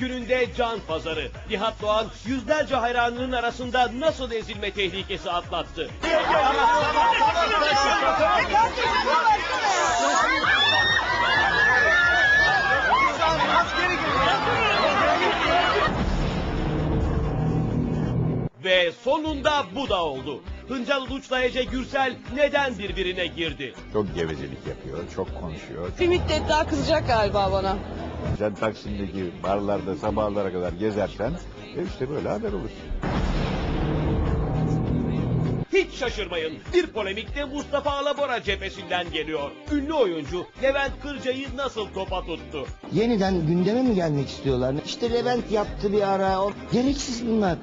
gününde can pazarı. Nihat Doğan yüzlerce hayranının arasında nasıl ezilme tehlikesi atlattı? Ve sonunda bu da oldu. Hıncal Uluç'la Ece Gürsel neden birbirine girdi? Çok gevezelik yapıyor, çok konuşuyor. Bir müddet daha kızacak galiba bana. Sen Taksim'deki barlarda sabahlara kadar gezersen e işte böyle haber olur. Hiç şaşırmayın. Bir polemik de Mustafa Alabora cephesinden geliyor. Ünlü oyuncu Levent Kırca'yı nasıl topa tuttu? Yeniden gündeme mi gelmek istiyorlar? İşte Levent yaptı bir ara. O... Gereksiz bunlar.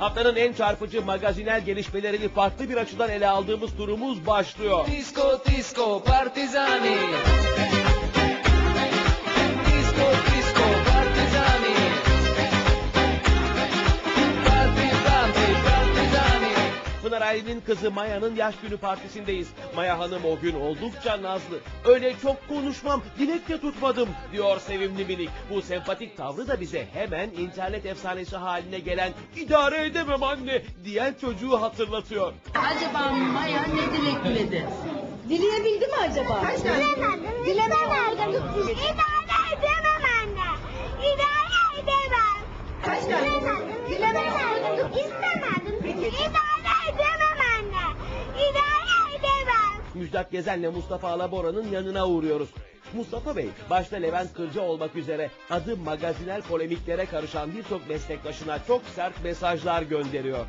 Haftanın en çarpıcı magazinel gelişmelerini farklı bir açıdan ele aldığımız turumuz başlıyor. Disco, disco, partigiani. Kızı Maya'nın yaş günü partisindeyiz. Maya Hanım o gün oldukça nazlı. Öyle çok konuşmam, dilek de tutmadım diyor sevimli minik. Bu sempatik tavrı da bize hemen internet efsanesi haline gelen idare edemem anne diyen çocuğu hatırlatıyor. Acaba Maya ne dilek diledi? Dileyebildi mi acaba? Dilemedim. Dilemedim. İdare edemem anne. İdare edemem. Dilemedim. Dilemedim. İstemedim. İdare edemem anne. İdare edemem. Müjdat Gezen'le Mustafa Alabora'nın yanına uğruyoruz. Mustafa Bey, başta Levent Kırca olmak üzere adı magazinel polemiklere karışan birçok meslektaşına çok sert mesajlar gönderiyor.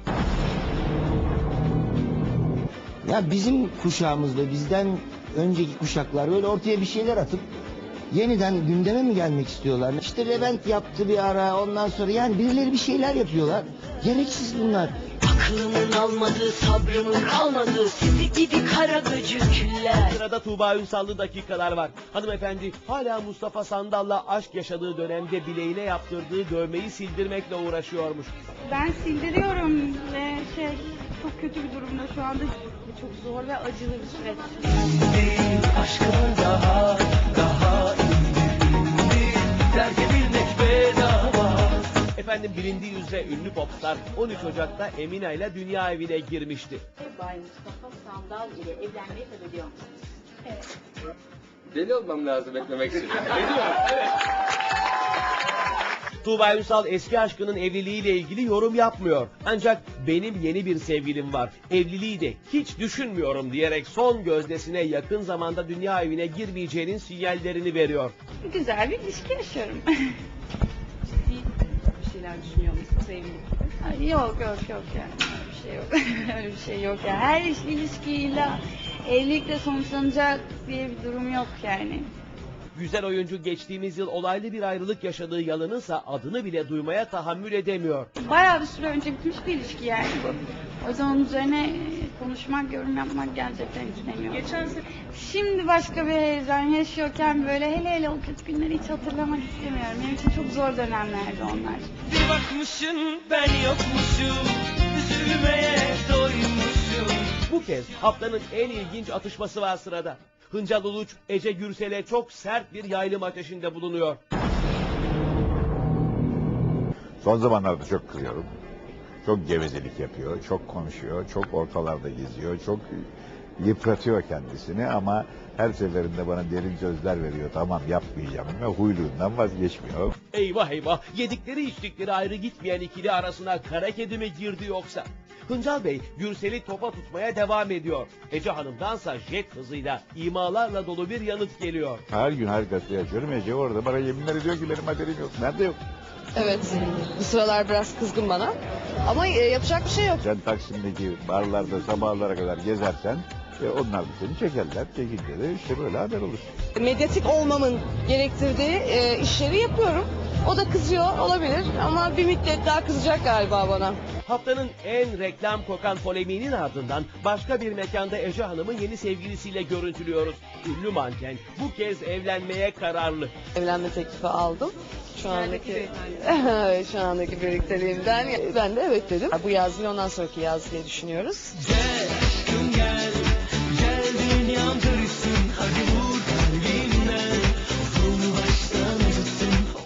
Ya bizim kuşağımızda bizden önceki kuşaklar böyle ortaya bir şeyler atıp yeniden gündeme mi gelmek istiyorlar? İşte Levent yaptı bir ara ondan sonra yani birileri bir şeyler yapıyorlar. Gereksiz bunlar. Aklımın almadığı, sabrımın kalmadığı sizi gidi kara böcükler. Sırada Tuğba Ünsallı dakikalar var. Hanımefendi hala Mustafa Sandal'la aşk yaşadığı dönemde bileğine yaptırdığı dövmeyi sildirmekle uğraşıyormuş. Ben sildiriyorum ve şey çok kötü bir durumda şu anda. Çok zor ve acılı bir süreç. Aşkımın daha, daha Efendim bilindiği üzere ünlü popstar 13 Ocak'ta Emine ile dünya evine girmişti. Bay Mustafa Sandal ile evlenmeyi kabul ediyor musunuz? Deli olmam lazım beklemek için. Tuğba Ünsal eski aşkının evliliğiyle ilgili yorum yapmıyor. Ancak benim yeni bir sevgilim var. Evliliği de hiç düşünmüyorum diyerek son gözdesine yakın zamanda dünya evine girmeyeceğinin sinyallerini veriyor. Güzel bir ilişki yaşıyorum. Şeyler düşünüyor musunuz evlilik? Ay, yok yok yok yani bir şey yok. öyle bir şey yok ya. Her iş- ilişkiyle evlilikle sonuçlanacak diye bir durum yok yani. Güzel oyuncu geçtiğimiz yıl olaylı bir ayrılık yaşadığı yalanınsa adını bile duymaya tahammül edemiyor. Bayağı bir süre önce bitmiş bir ilişki yani bu. O yüzden onun üzerine e, konuşmak, yorum yapmak gerçekten istemiyorum. Geçen sene Şimdi başka bir heyecan yaşıyorken böyle hele hele o kötü günleri hiç hatırlamak istemiyorum. Benim için çok zor dönemlerdi onlar. Bir bakmışın ben yokmuşum. Üzülmeye doymuşum. Bu kez haftanın en ilginç atışması var sırada. Hıncal Uluç, Ece Gürsel'e çok sert bir yaylım ateşinde bulunuyor. Son zamanlarda çok kızıyorum. Çok gevezelik yapıyor, çok konuşuyor, çok ortalarda geziyor, çok yıpratıyor kendisini ama her seferinde bana derin sözler veriyor. Tamam yapmayacağım ve huyluyundan vazgeçmiyor. Eyvah eyvah yedikleri içtikleri ayrı gitmeyen ikili arasına kara kedi mi girdi yoksa? Hıncal Bey Gürsel'i topa tutmaya devam ediyor. Ece Hanım'dansa jet hızıyla imalarla dolu bir yanıt geliyor. Her gün her gazete yazıyorum. Ece orada bana yeminler ediyor ki benim haberim yok. Nerede yok? Evet. Bu sıralar biraz kızgın bana. Ama e, yapacak bir şey yok. Sen Taksim'deki barlarda sabahlara kadar gezersen e, onlar da seni çekerler. Çekince de işte böyle haber olur. Medyatik olmamın gerektirdiği e, işleri yapıyorum. O da kızıyor olabilir ama bir müddet daha kızacak galiba bana. Haftanın en reklam kokan polemiğinin ardından başka bir mekanda Ece Hanım'ı yeni sevgilisiyle görüntülüyoruz. Ünlü manken bu kez evlenmeye kararlı. Evlenme teklifi aldım. Şu andaki şu andaki birlikteliğimden ben de evet dedim. Bu yaz değil ondan sonraki yaz diye düşünüyoruz. Gel gel.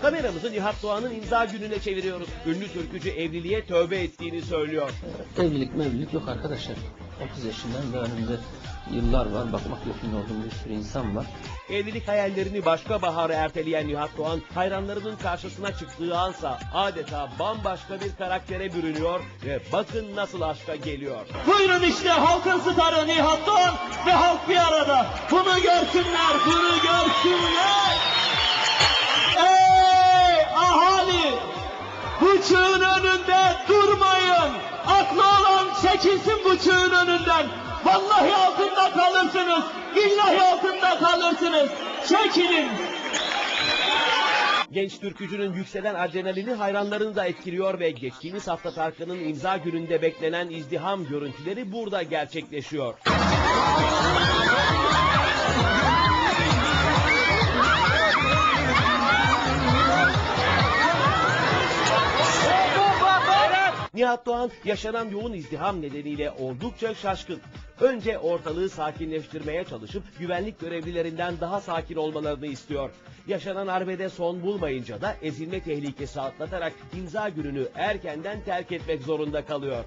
Kameramızı Nihat Doğan'ın imza gününe çeviriyoruz. Ünlü türkücü evliliğe tövbe ettiğini söylüyor. Evlilik mevlilik yok arkadaşlar. 30 yaşından ve önümde yıllar var. Bakmak yakın olduğum bir sürü insan var. Evlilik hayallerini başka bahara erteleyen Nihat Doğan, hayranlarının karşısına çıktığı ansa adeta bambaşka bir karaktere bürünüyor ve bakın nasıl aşka geliyor. Buyurun işte halkın starı Nihat Doğan ve halk bir arada. Bunu görsünler, bunu görsünler. Çekilsin bu çığın önünden. Vallahi altında kalırsınız. Billahi altında kalırsınız. Çekilin. Genç türkücünün yükselen adrenalini hayranlarını da etkiliyor ve geçtiğimiz hafta Tarkan'ın imza gününde beklenen izdiham görüntüleri burada gerçekleşiyor. Nihat Doğan yaşanan yoğun izdiham nedeniyle oldukça şaşkın. Önce ortalığı sakinleştirmeye çalışıp güvenlik görevlilerinden daha sakin olmalarını istiyor. Yaşanan arbede son bulmayınca da ezilme tehlikesi atlatarak imza gününü erkenden terk etmek zorunda kalıyor.